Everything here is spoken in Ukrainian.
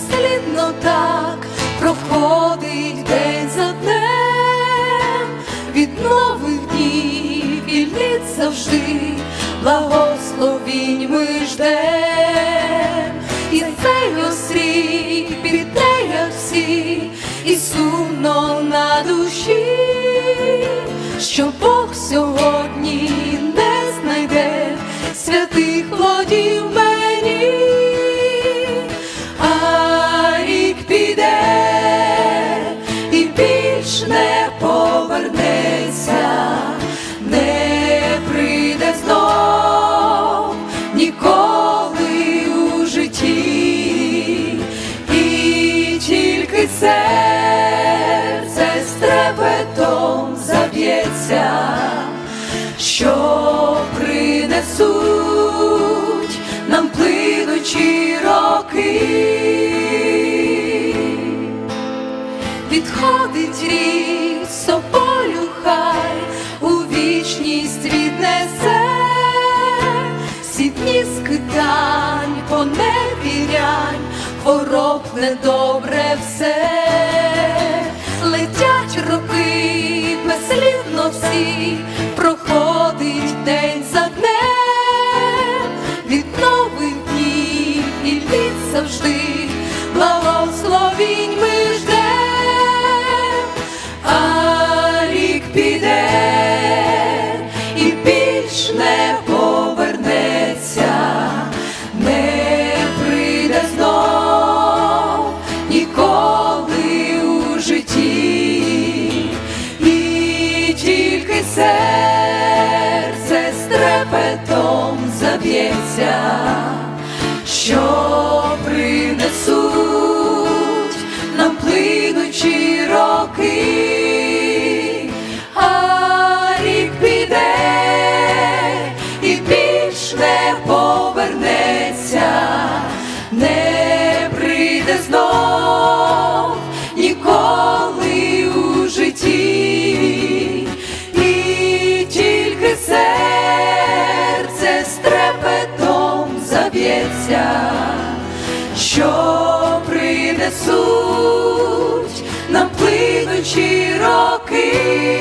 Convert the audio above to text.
безслідно так проходить день за днем, від нових днів і літ завжди благословінь ми ждем, і цей острій піде, як всі, і сумно на душі, що Бог сьогодні. Більш не повернеться, не прийде знов ніколи у житті, і тільки серце з трепетом заб'ється, що принесуть рік хай у вічність віднесе. Всі дні поневірянь, хвороб недобре все, летять роки, безслідно всі, проходить день за днем, від нових днів і літ завжди, благословінь ми ждем, ніколи у житті, і тільки серце стрепетом заб'ється що принесуть нам плинучі роки, заб'ється, що принесуть нам плинучі роки.